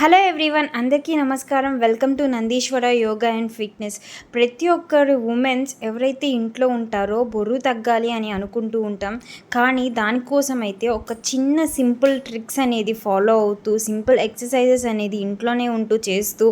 Hello everyone అందరికీ నమస్కారం. Welcome to Nandeeswara yoga and fitness. ప్రతి ఒక్కరు ఉమెన్స్ ఎవరైతే ఇంట్లో ఉంటారో బరువు తగ్గాలి అని అనుకుంటూ ఉంటాం. కానీ దానికోసం అయితే ఒక చిన్న సింపుల్ ట్రిక్స్ అనేది ఫాలో అవుతూ సింపుల్ ఎక్సర్సైజెస్ అనేది ఇంట్లోనే ఉంటూ చేస్తూ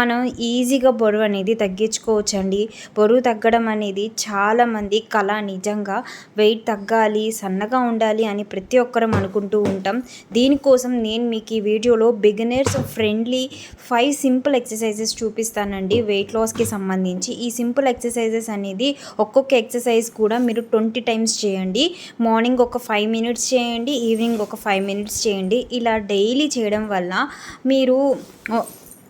మనం ఈజీగా బరువు అనేది తగ్గించుకోవచ్చండి. బరువు తగ్గడం అనేది చాలామంది కళ నిజంగా వెయిట్ తగ్గాలి సన్నగా ఉండాలి అని ప్రతి ఒక్కరం అనుకుంటూ ఉంటాం. దీనికోసం నేను మీకు ఈ వీడియోలో beginners friendly five simple exercises చూపిస్తానండి వెయిట్ లాస్కి సంబంధించి. ఈ సింపుల్ ఎక్సర్సైజెస్ అనేది ఒక్కొక్క ఎక్సర్సైజ్ కూడా మీరు ట్వంటీ టైమ్స్ చేయండి. మార్నింగ్ ఒక ఫైవ్ మినిట్స్ చేయండి ఈవినింగ్ ఒక ఫైవ్ మినిట్స్ చేయండి. ఇలా డైలీ చేయడం వల్ల మీరు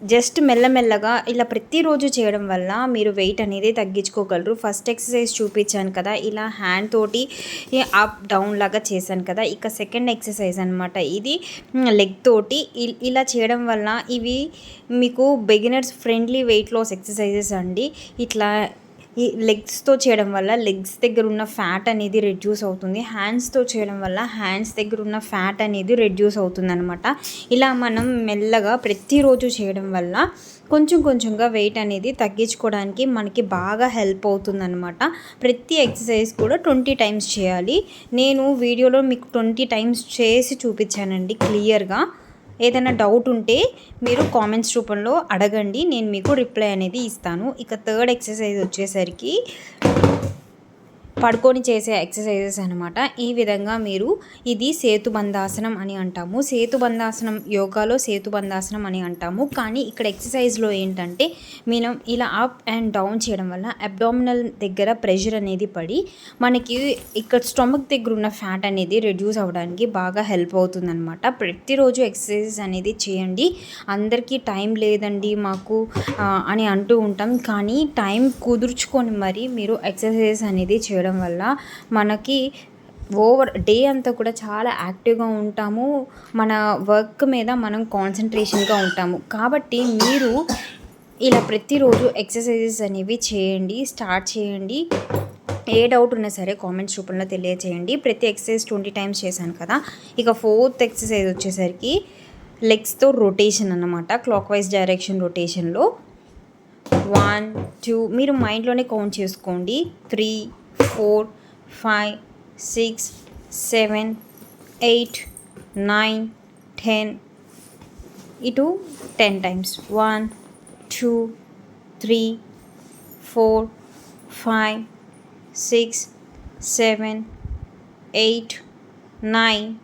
జస్ట్ మెల్లమెల్లగా ఇలా ప్రతిరోజు చేయడం వల్ల మీరు వెయిట్ అనేది తగ్గించుకోగలరు. ఫస్ట్ ఎక్సర్సైజ్ చూపించాను కదా ఇలా హ్యాండ్ తోటి అప్ డౌన్ లాగా చేశాను కదా ఇక సెకండ్ ఎక్సర్సైజ్ అనమాట ఇది. లెగ్ తోటి ఇలా చేయడం వల్ల ఇవి మీకు beginners friendly weight loss exercises అండి. ఇట్లా ఈ లెగ్స్తో చేయడం వల్ల లెగ్స్ దగ్గర ఉన్న ఫ్యాట్ అనేది రెడ్యూస్ అవుతుంది. హ్యాండ్స్తో చేయడం వల్ల హ్యాండ్స్ దగ్గర ఉన్న ఫ్యాట్ అనేది రెడ్యూస్ అవుతుంది అనమాట ఇలా మనం మెల్లగా ప్రతిరోజు చేయడం వల్ల కొంచెం కొంచెంగా వెయిట్ అనేది తగ్గించుకోవడానికి మనకి బాగా హెల్ప్ అవుతుందన్నమాట. ప్రతి ఎక్సర్సైజ్ కూడా ట్వంటీ టైమ్స్ చేయాలి. నేను వీడియోలో మీకు ట్వంటీ టైమ్స్ చేసి చూపించానండి క్లియర్గా ఏదైనా డౌట్ ఉంటే మీరు కామెంట్స్ రూపంలో అడగండి. నేను మీకు రిప్లై అనేది ఇస్తాను. ఇక థర్డ్ ఎక్సర్సైజ్ వచ్చేసరికి పడుకొని చేసే ఎక్సర్సైజెస్ అనమాట ఈ విధంగా మీరు ఇది సేతుబంధాసనం అని అంటాము. సేతుబంధాసనం యోగాలో సేతుబంధాసనం అని అంటాము. కానీ ఇక్కడ ఎక్సర్సైజ్లో ఏంటంటే మనం ఇలా అప్ అండ్ డౌన్ చేయడం వల్ల అబ్డామినల్ దగ్గర ప్రెషర్ అనేది పడి మనకి ఇక్కడ స్టమక్ దగ్గర ఉన్న ఫ్యాట్ అనేది రెడ్యూస్ అవ్వడానికి బాగా హెల్ప్ అవుతుందన్నమాట. ప్రతిరోజు ఎక్సర్సైజెస్ అనేది చేయండి. అందరికీ టైం లేదండి మాకు అని అంటూ ఉంటాం. కానీ టైం కుదుర్చుకొని మరి మీరు ఎక్సర్సైజెస్ అనేది చేయడం చేయడం వల్ల మనకి ఓవర్ డే అంతా కూడా చాలా యాక్టివ్గా ఉంటాము. మన వర్క్ మీద మనం కాన్సన్ట్రేషన్గా ఉంటాము. కాబట్టి మీరు ఇలా ప్రతిరోజు ఎక్సర్సైజెస్ అనేవి చేయండి స్టార్ట్ చేయండి. ఏ డౌట్ ఉన్నా సరే కామెంట్స్ రూపంలో తెలియచేయండి. ప్రతి ఎక్సర్సైజ్ ట్వంటీ టైమ్స్ చేశాను కదా ఇక ఫోర్త్ ఎక్సర్సైజ్ వచ్చేసరికి లెగ్స్తో రొటేషన్ అన్నమాట క్లాక్ వైజ్ డైరెక్షన్ రొటేషన్లో. వన్ టూ మీరు మైండ్లోనే కౌంట్ చేసుకోండి. Three four five six seven eight nine ten. ఇటు ten times. One two three four five six seven eight nine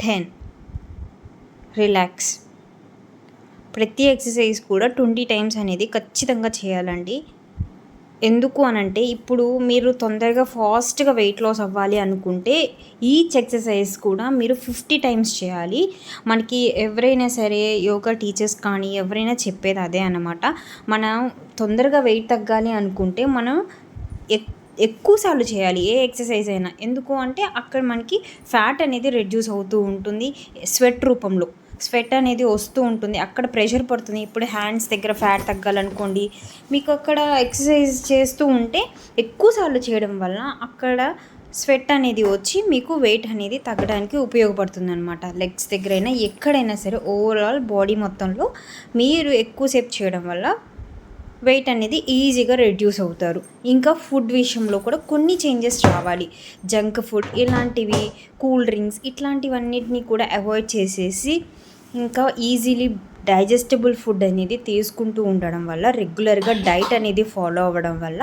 ten. Relax. ప్రతి ఎక్సర్సైజ్ కూడా ట్వంటీ టైమ్స్ అనేది ఖచ్చితంగా చేయాలండి. ఎందుకు అనంటే ఇప్పుడు మీరు తొందరగా ఫాస్ట్గా వెయిట్ లాస్ అవ్వాలి అనుకుంటే ఈచ్ ఎక్సర్సైజ్ కూడా మీరు ఫిఫ్టీ టైమ్స్ చేయాలి. మనకి ఎవరైనా సరే యోగా టీచర్స్ కానీ ఎవరైనా చెప్పేది అదే అనమాట మనం తొందరగా వెయిట్ తగ్గాలి అనుకుంటే మనం ఎక్ ఎక్కువసార్లు చేయాలి ఏ ఎక్సర్సైజ్ అయినా. ఎందుకు అంటే అక్కడ మనకి ఫ్యాట్ అనేది రెడ్యూస్ అవుతూ ఉంటుంది స్వెట్ రూపంలో. స్వెట్ అనేది వస్తూ ఉంటుంది. అక్కడ ప్రెషర్ పడుతుంది. ఇప్పుడు హ్యాండ్స్ దగ్గర ఫ్యాట్ తగ్గాలనుకోండి. మీకు అక్కడ ఎక్సర్సైజ్ చేస్తూ ఉంటే ఎక్కువసార్లు చేయడం వల్ల అక్కడ స్వెట్ అనేది వచ్చి మీకు వెయిట్ అనేది తగ్గడానికి ఉపయోగపడుతుంది అనమాట లెగ్స్ దగ్గరైనా ఎక్కడైనా సరే ఓవరాల్ బాడీ మొత్తంలో మీరు ఎక్కువసేపు చేయడం వల్ల వెయిట్ అనేది ఈజీగా రెడ్యూస్ అవుతారు. ఇంకా ఫుడ్ విషయంలో కూడా కొన్ని చేంజెస్ రావాలి. జంక్ ఫుడ్ ఇలాంటివి కూల్ డ్రింక్స్ ఇట్లాంటివన్నిటిని కూడా అవాయిడ్ చేసేసి ఇంకా ఈజీలీ డైజెస్టబుల్ ఫుడ్ అనేది తీసుకుంటూ ఉండడం వల్ల రెగ్యులర్గా డైట్ అనేది ఫాలో అవ్వడం వల్ల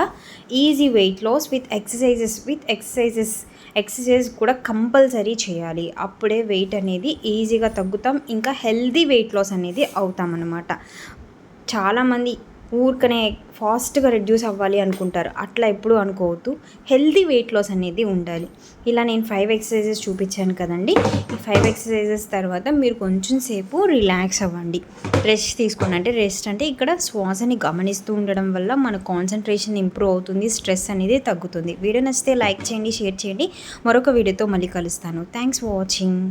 easy weight loss with exercises with exercises exercise కూడా కంపల్సరీ చేయాలి. అప్పుడే వెయిట్ అనేది ఈజీగా తగ్గుతాం ఇంకా హెల్దీ వెయిట్ లాస్ అనేది అవుతామన్నమాట. చాలామంది ఊరికనే ఫాస్ట్గా రెడ్యూస్ అవ్వాలి అనుకుంటారు. అట్లా ఎప్పుడు అనుకోవద్దు. హెల్దీ వెయిట్ లాస్ అనేది ఉండాలి. ఇలా నేను ఫైవ్ ఎక్సర్సైజెస్ చూపించాను కదండి. ఈ ఫైవ్ ఎక్సర్సైజెస్ తర్వాత మీరు కొంచెం సేపు రిలాక్స్ అవ్వండి. రెస్ట్ తీసుకోండి. అంటే రెస్ట్ అంటే ఇక్కడ శ్వాసని గమనిస్తూ ఉండడం వల్ల మన కాన్సన్ట్రేషన్ ఇంప్రూవ్ అవుతుంది. స్ట్రెస్ అనేది తగ్గుతుంది. వీడియో నచ్చితే లైక్ చేయండి షేర్ చేయండి. మరొక వీడియోతో మళ్ళీ కలుస్తాను. Thanks for watching.